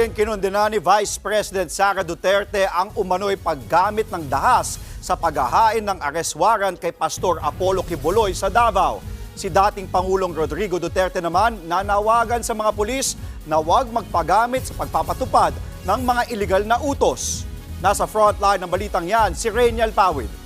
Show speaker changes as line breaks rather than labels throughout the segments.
rin kinundina ni Vice President Sara Duterte ang umano'y paggamit ng dahas sa paghahain ng arrest warrant kay Pastor Apollo Kibuloy sa Davao. Si dating Pangulong Rodrigo Duterte naman nanawagan sa mga pulis na huwag magpagamit sa pagpapatupad ng mga iligal na utos. Nasa frontline ng balitang yan, si Rainiel Pawid.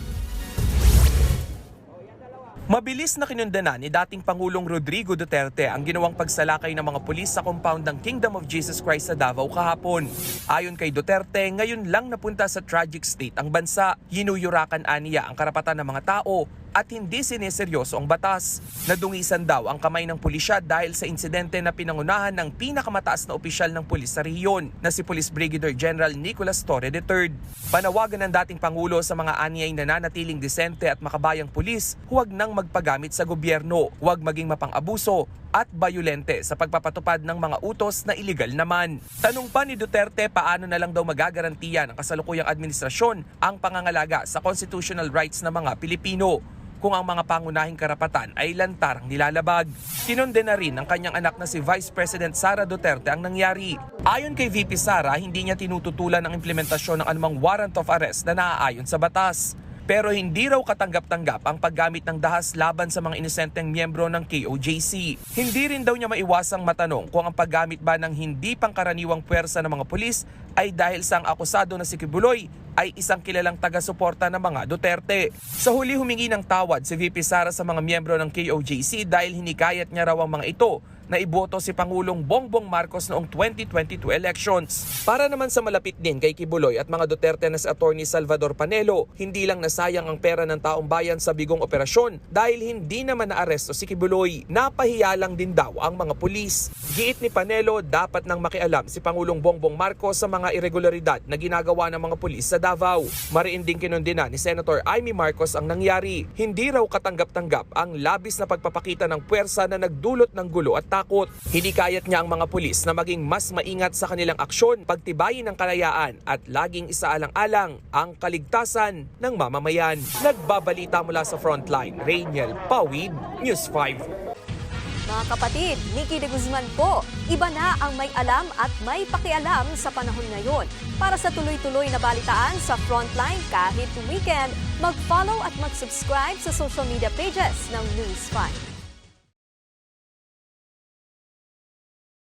Mabilis na kinundana ni dating Pangulong Rodrigo Duterte ang ginawang pagsalakay ng mga pulis sa compound ng Kingdom of Jesus Christ sa Davao kahapon. Ayon kay Duterte, ngayon lang napunta sa tragic state ang bansa. Hinuyurakan aniya ang karapatan ng mga tao at hindi sineseryoso ang batas. Nadungisan daw ang kamay ng pulisya dahil sa insidente na pinangunahan ng pinakamataas na opisyal ng pulis sa rehiyon na si Police Brigadier General Nicolas Torre III. Panawagan ng dating Pangulo sa mga anyay nananatiling disente at makabayang pulis, huwag nang magpagamit sa gobyerno, huwag maging mapang-abuso at bayolente sa pagpapatupad ng mga utos na iligal naman. Tanong pa ni Duterte paano na lang daw magagarantiya ng kasalukuyang administrasyon ang pangangalaga sa constitutional rights ng mga Pilipino kung ang mga pangunahing karapatan ay lantarang nilalabag. Kinonde na rin ng kanyang anak na si Vice President Sara Duterte ang nangyari. Ayon kay VP Sara, hindi niya tinututulan ang implementasyon ng anumang warrant of arrest na naaayon sa batas. Pero hindi raw katanggap-tanggap ang paggamit ng dahas laban sa mga inosenteng miyembro ng KOJC. Hindi rin daw niya maiwasang matanong kung ang paggamit ba ng hindi pangkaraniwang puwersa ng mga pulis ay dahil sa ang akusado na si Kibuloy ay isang kilalang taga-suporta ng mga Duterte. Sa huli humingi ng tawad si VP Sara sa mga miyembro ng KOJC dahil hinikayat niya raw ang mga ito na iboto si Pangulong Bongbong Marcos noong 2022 elections. Para naman sa malapit din kay Kibuloy at mga Duterte na si Attorney Salvador Panelo, hindi lang nasayang ang pera ng taong bayan sa bigong operasyon dahil hindi naman naaresto si Kibuloy. Napahiya lang din daw ang mga pulis. Giit ni Panelo, dapat nang makialam si Pangulong Bongbong Marcos sa mga irregularidad na ginagawa ng mga pulis sa Davao. Mariin din kinundina ni Senator Amy Marcos ang nangyari. Hindi raw katanggap-tanggap ang labis na pagpapakita ng puwersa na nagdulot ng gulo at takot. Hinikayat niya ang mga pulis na maging mas maingat sa kanilang aksyon, pagtibayin ng kalayaan at laging isaalang-alang ang kaligtasan ng mamamayan. Nagbabalita mula sa frontline, Rainiel Pawid, News 5.
Mga kapatid, Nikki de Guzman po. Iba na ang may alam at may pakialam sa panahon ngayon. Para sa tuloy-tuloy na balitaan sa Frontline kahit weekend, mag-follow at mag-subscribe sa social media pages ng News 5.